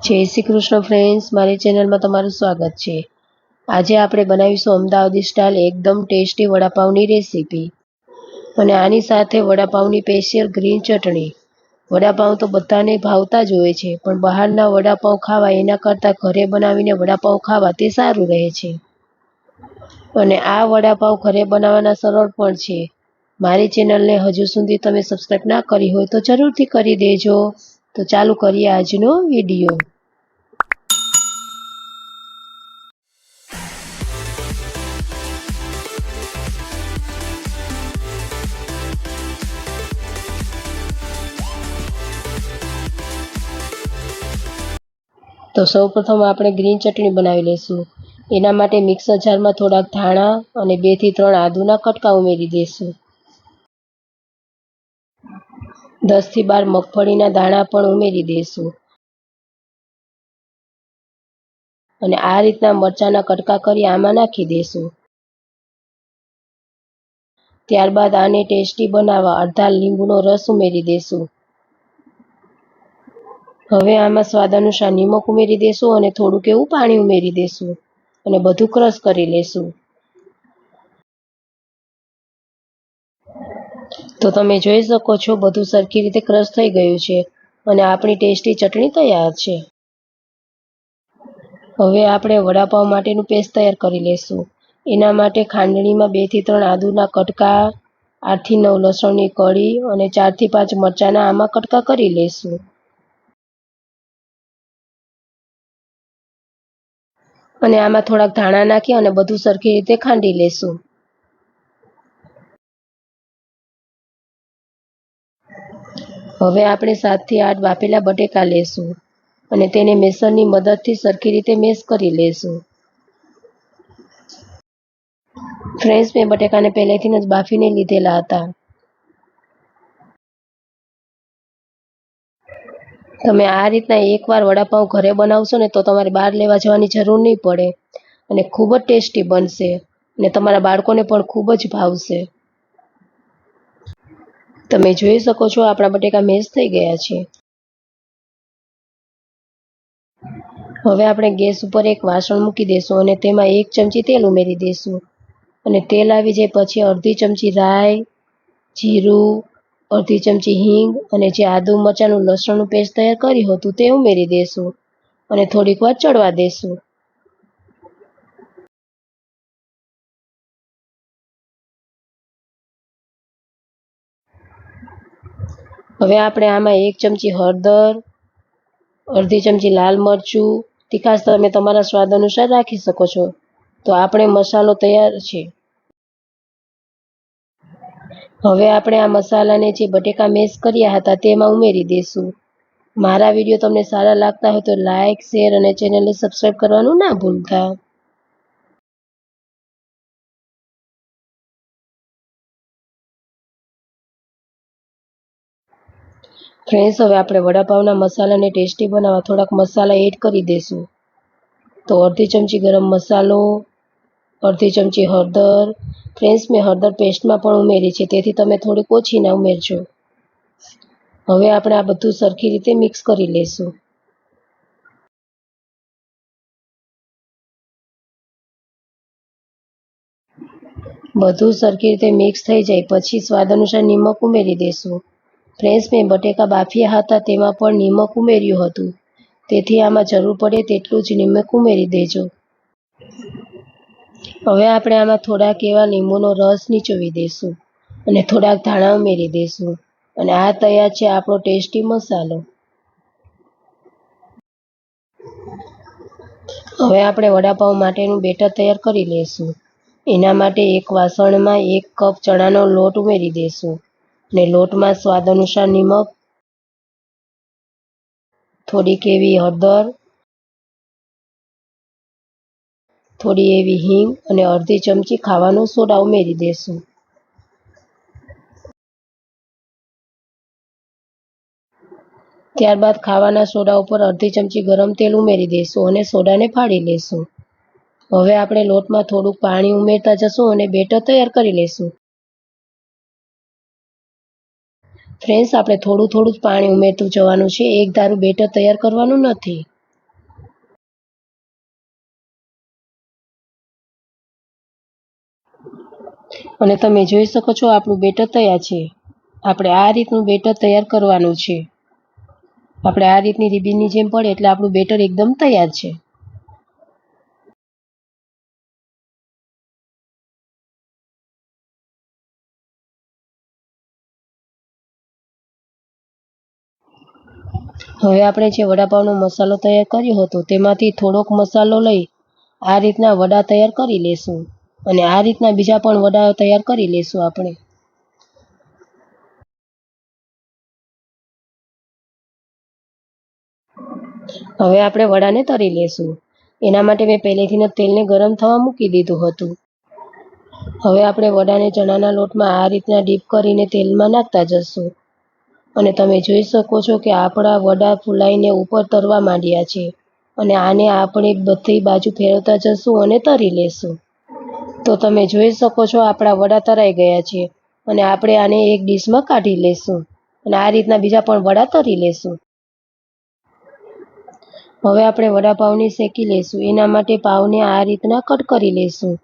જય શ્રી કૃષ્ણ ફ્રેન્ડ્સ મારી ચેનલમાં તમારું સ્વાગત છે. આજે આપણે બનાવીશું અમદાવાદી સ્ટાઇલ એકદમ ટેસ્ટી વડાપાઉંની રેસીપી અને આની સાથે વડાપાઉંની સ્પેશિયલ ગ્રીન ચટણી. વડાપાઉં તો બધાને ભાવતા જ હોય છે, પણ બહારના વડાપાઉં ખાવા એના કરતાં ઘરે બનાવીને વડાપાઉં ખાવા તે સારું રહે છે. અને આ વડાપાઉં ઘરે બનાવવાના સરળ પણ છે. મારી ચેનલને હજુ સુધી તમે સબસ્ક્રાઈબ ના કરી હોય તો જરૂરથી કરી દેજો. તો ચાલુ કરીએ આજનો વીડિયો. તો સૌપ્રથમ આપણે ગ્રીન ચટણી બનાવી લઈશું એના માટે મિક્સર જારમાં થોડાક ધાણા અને બેથી ત્રણ આદુના કટકા ઉમેરી દઈશું દસથી બાર મગફળીના દાણા પણ ઉમેરી દઈશું અને આ રીતના મરચાના કટકા કરી આમાં નાખી દઈશું ત્યારબાદ આને ટેસ્ટી બનાવવા અડધા લીંબુનો રસ ઉમેરી દઈશું હવે આમાં સ્વાદ અનુસાર નિમક ઉમેરી દેશું અને થોડુંક એવું પાણી ઉમેરી દેશું અને બધું ક્રશ કરી લેશું. તો તમે જોઈ શકો છો, બધું સરખી રીતે ક્રશ થઈ ગયું છે અને આપણી ટેસ્ટી ચટણી તૈયાર છે. હવે આપણે વડાપાવ માટેનું પેસ્ટ તૈયાર કરી લઈશું એના માટે ખાંડણીમાં બેથી ત્રણ આદુના કટકા આઠથી નવ લસણની કળી અને ચારથી પાંચ મરચાના આમાં કટકા કરી લઈશું અને આમાં થોડાક ધાણા નાખી અને બધું સરખી રીતે ખાંડી લેશું. હવે આપણે સાતથી આઠ બાફેલા બટેકા લેશું અને તેને મેસરની મદદથી સરખી રીતે મેસ કરી લેશું. ફ્રેન્ડ્સ, મેં બટેકાને પહેલેથી જ બાફીને લીધેલા હતા. તમે આ રીતના એકવાર વડાપાઉં ઘરે બનાવશો ને તો તમારે બહાર લેવા જવાની જરૂર નહીં પડે. અને ખૂબ જ ટેસ્ટી બનશે અને તમારા બાળકોને પણ ખૂબ જ ભાવશે. તમે જોઈ શકો છો આપણા બટેકા મેશ થઈ ગયા છે. હવે આપણે ગેસ ઉપર એક વાસણ મૂકી દઈશું અને તેમાં એક ચમચી તેલ ઉમેરી દઈશું અને તેલ આવી જાય પછી અડધી ચમચી રાઈ, જીરું અડધી ચમચી હિંગ અને જે આદુ મરચાંનું લસણનું પેસ્ટ તૈયાર કર્યું હતું તે ઉમેરી દેશું અને થોડીક વાર ચડવા દેશું. હવે આપણે આમાં એક ચમચી હળદર, અડધી ચમચી લાલ મરચું તીખાશ તમે તમારા સ્વાદ અનુસાર રાખી શકો છો. તો આપણે મસાલો તૈયાર છે. હવે આપણે આ મસાલાને જે બટેકા મેશ કર્યા હતા તેમાં ઉમેરી દઈશું મારા વીડિયો તમને સારા લાગતા હોય તો લાઇક શેર અને ચેનલને સબસ્ક્રાઈબ કરવાનું ના ભૂલતા. ફ્રેન્ડ્સ, હવે આપણે વડાપાવના મસાલાને ટેસ્ટી બનાવવા થોડાક મસાલા એડ કરી દઈશું તો અડધી ચમચી ગરમ મસાલો, અડધી ચમચી હળદર ફ્રેન્ડ્સ, મેં હળદર પેસ્ટમાં પણ ઉમેરી છે, તેથી તમે થોડીક ઓછી ના ઉમેરજો. હવે આપણે આ બધું સરખી રીતે મિક્સ કરી લઈશું. બધું સરખી રીતે મિક્સ થઈ જાય, પછી સ્વાદ અનુસાર નિમક ઉમેરી દઈશું ફ્રેન્ડ્સ, મેં બટેકા બાફ્યા હતા, તેમાં પણ નિમક ઉમેર્યું હતું. તેથી આમાં જરૂર પડે તેટલું જ નિમક ઉમેરી દેજો. હવે આપણે આમાં થોડાક એવા લીંબુનો રસ નીચોવી દઈશું અને થોડાક ધાણા ઉમેરી દઈશું. અને આ તૈયાર છે આપણો ટેસ્ટી મસાલો. હવે આપણે વડાપાઉં માટેનું બેટર તૈયાર કરી લઈશું. એના માટે એક વાસણમાં એક કપ ચણાનો લોટ ઉમેરી દઈશું અને લોટમાં સ્વાદ અનુસાર નિમક, થોડીક એવી હળદર થોડી એવી હિંગ અને અડધી ચમચી ખાવાનો સોડા ઉમેરી દઈશું ત્યારબાદ ખાવાના સોડા ઉપર અડધી ચમચી ગરમ તેલ ઉમેરી દઈશું અને સોડાને ફાડી લઈશું હવે આપણે લોટમાં થોડુંક પાણી ઉમેરતા જશું અને બેટર તૈયાર કરી લઈશું ફ્રેન્ડ્સ, આપણે થોડું થોડું જ પાણી ઉમેરતું જવાનું છે. એક ધારું બેટર તૈયાર કરવાનું નથી. અને તમે જોઈ શકો છો આપણું બેટર તૈયાર છે. આપણે આ રીતનું બેટર તૈયાર કરવાનું છે. આપણે આ રીતની રીબીનની જેમ પડે એટલે આપણું બેટર એકદમ તૈયાર છે. હવે આપણે જે વડાપાવનો મસાલો તૈયાર કર્યો હતો તેમાંથી થોડોક મસાલો લઈ આ રીતના વડા તૈયાર કરી લેશું. અને આ રીતના બીજા પણ વડા તૈયાર કરી લેશું આપણે. હવે આપણે વડાને તળી લેશું. એના માટે મેં પહેલેથી તેલને ગરમ થવા મૂકી દીધું હતું. હવે આપણે વડાને ચણાના લોટમાં આ રીતના ડીપ કરીને તેલમાં નાખતા જશું. અને તમે જોઈ શકો છો કે આપણા વડા ફૂલાઈને ઉપર તરવા માંડ્યા છે. અને આને આપણે બધી બાજુ ફેરવતા જશું અને તરી લેશું. તો તમે જોઈ શકો છો આપણા વડા તરાઈ ગયા છે અને આપણે આને એક ડીશમાં કાઢી લેશું. અને આ રીતના બીજા પણ વડા તરી લેશું. હવે આપણે વડાપાવને શેકી લેશું. એના માટે પાવને આ રીતના કટ કરી લેશું.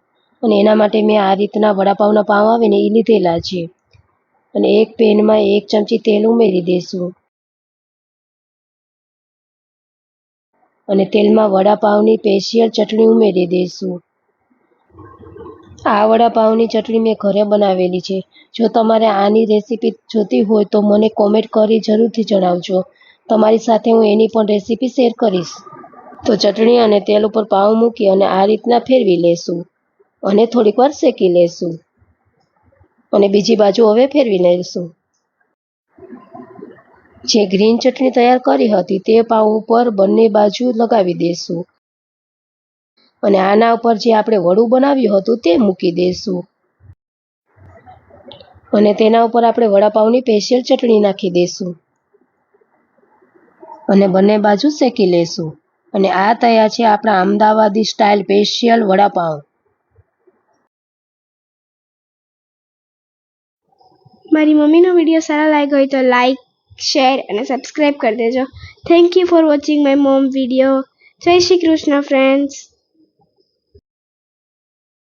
અને એના માટે મેં આ રીતના વડાપાવના પાવ આવે ને એ લીધેલા છે. અને એક પેનમાં એક ચમચી તેલ ઉમેરી દઈશું અને તેલમાં વડાપાવની સ્પેશિયલ ચટણી ઉમેરી દઈશું આ વડાપાઉંની ચટણી મેં ઘરે બનાવેલી છે. જો તમારે આની રેસીપી જોતી હોય તો મને કોમેન્ટ કરી જરૂરથી જણાવજો. તમારી સાથે હું એની પણ રેસીપી શેર કરીશ. તો ચટણી અને તેલ ઉપર પાઉં મૂકી અને આ રીતના ફેરવી લેશું. અને થોડીક વાર શેકી લેશું. અને બીજી બાજુ હવે ફેરવી લઈશું જે ગ્રીન ચટણી તૈયાર કરી હતી તે પાઉં ઉપર બંને બાજુ લગાવી દઈશું અને આના ઉપર જે આપણે વડું બનાવ્યું હતું તે મૂકી દઈશું અને તેના ઉપર આપણે વડાપાઉની સ્પેશિયલ ચટણી નાખી દઈશું અને બંને બાજુ શેકી લેશું. અને આ તૈયાર છે આપણા અમદાવાદી સ્ટાઇલ સ્પેશિયલ વડાપાઉં. મારી મમ્મીનો વીડિયો સારા લાગ્યો હોય તો લાઈક, શેર અને સબસ્ક્રાઈબ કરી દેજો. Thank you for watching my mom video Jai Shri Krishna friends